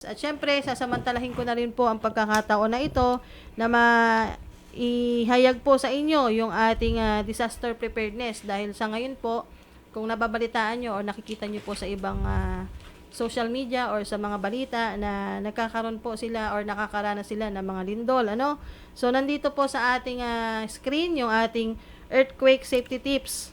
At syempre, sasamantalahin ko na rin po ang pagkakataon na ito na ma ihayag po sa inyo yung ating ah, disaster preparedness dahil sa ngayon po, kung nababalitaan nyo o nakikita nyo po sa ibang ah, social media or sa mga balita na nagkakaroon po sila or nakakaranas sila ng mga lindol, ano? So, nandito po sa ating ah, screen yung ating earthquake safety tips.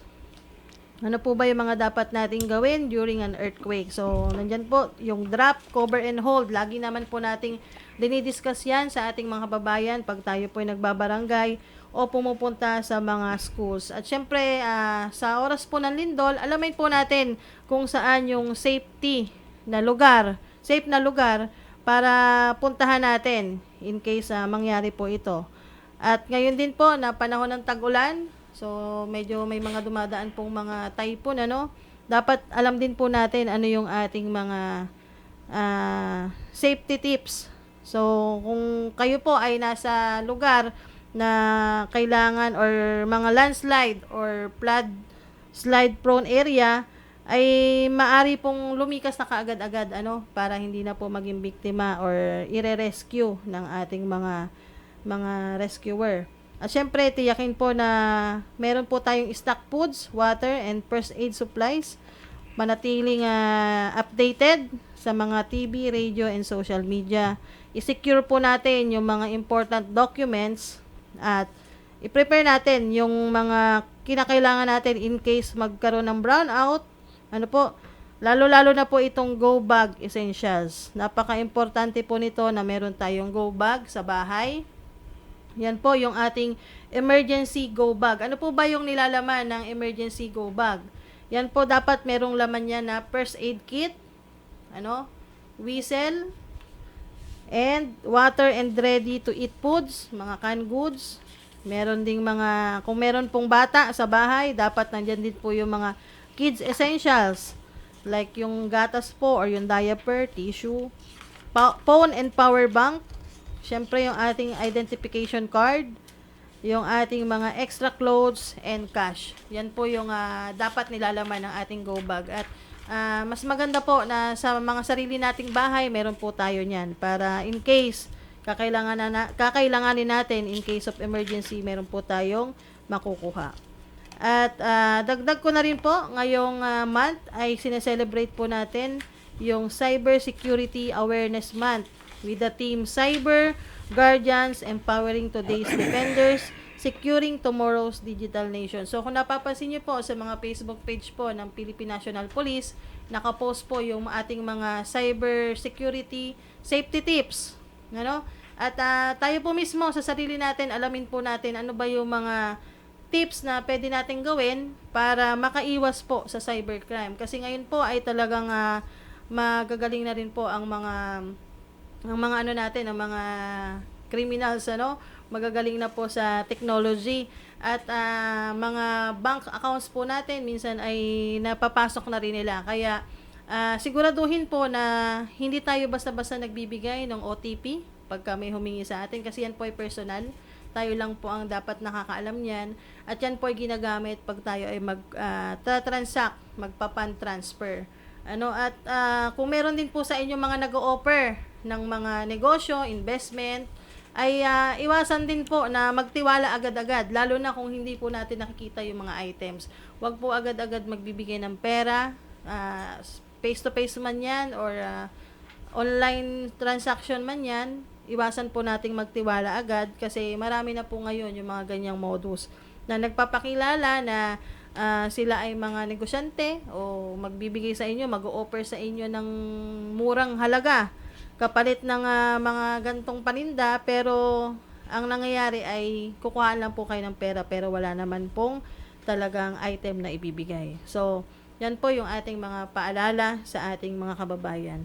Ano po ba yung mga dapat nating gawin during an earthquake? So, nandyan po yung drop, cover, and hold. Lagi naman po nating dinidiscuss yan sa ating mga kababayan pag tayo po ay nagbabarangay o pumupunta sa mga schools. At syempre, ah, sa oras po ng lindol, alamin po natin kung saan yung safety na lugar, safe na lugar para puntahan natin in case ah, mangyari po ito. At ngayon din po, na panahon ng tag-ulan, so medyo may mga dumadaan pong mga typhoon, ano? Dapat alam din po natin ano yung ating mga ah, safety tips. So, kung kayo po ay nasa lugar na kailangan or mga landslide or flood slide prone area ay maari pong lumikas na kaagad-agad ano para hindi na po maging biktima or ire-rescue ng ating mga mga rescuer. At syempre, tiyakin po na meron po tayong stock foods, water, and first aid supplies. Manatiling ah, updated sa mga TV, radio, and social media. I-secure po natin yung mga important documents at i-prepare natin yung mga kinakailangan natin in case magkaroon ng brownout. Ano po, lalo-lalo na po itong go bag essentials. Napaka-importante po nito na meron tayong go bag sa bahay. Yan po yung ating emergency go bag. Ano po ba yung nilalaman ng emergency go bag? Yan po dapat merong laman yan na first aid kit, ano, whistle, and water and ready to eat foods, mga canned goods. Meron ding mga, kung meron pong bata sa bahay, dapat nandyan din po yung mga kids essentials. Like yung gatas po or yung diaper, tissue, phone and power bank. Syempre yung ating identification card, yung ating mga extra clothes and cash. Yan po yung ah, dapat nilalaman ng ating go bag. At ah, mas maganda po na sa mga sarili nating bahay, meron po tayo niyan para in case kakailangan na, kakailanganin natin in case of emergency, meron po tayong makukuha. At ah, dagdag ko na rin po, ngayong ah, month ay sineselebrate po natin yung Cyber Security Awareness Month with the team Cyber Guardians Empowering Today's Defenders Securing Tomorrow's Digital Nation. So kung napapansin niyo po sa mga Facebook page po ng Philippine National Police, nakapost po yung ating mga cyber security safety tips. Ano? At ah, tayo po mismo sa sarili natin, alamin po natin ano ba yung mga tips na pwede natin gawin para makaiwas po sa cybercrime. Kasi ngayon po ay talagang ah, magagaling na rin po ang mga ang mga ano natin, ang mga criminals ano, magagaling na po sa technology at ah, mga bank accounts po natin minsan ay napapasok na rin nila. Kaya ah, siguraduhin po na hindi tayo basta-basta nagbibigay ng OTP pagka may humingi sa atin kasi yan po ay personal. Tayo lang po ang dapat nakakaalam niyan at yan po ay ginagamit pag tayo ay mag ah, tra-transact, magpa-fund transfer. Ano at ah, kung meron din po sa inyo mga nag-o-offer ng mga negosyo, investment, ay ah, iwasan din po na magtiwala agad-agad lalo na kung hindi po natin nakikita yung mga items. Huwag po agad-agad magbibigay ng pera, face to face man 'yan or ah, online transaction man 'yan. Iwasan po nating magtiwala agad kasi marami na po ngayon yung mga ganyang modus na nagpapakilala na ah, sila ay mga negosyante o magbibigay sa inyo, mag-o-offer sa inyo ng murang halaga kapalit ng ah, mga gantong paninda pero ang nangyayari ay kukuhaan lang po kayo ng pera pero wala naman pong talagang item na ibibigay. So, yan po yung ating mga paalala sa ating mga kababayan.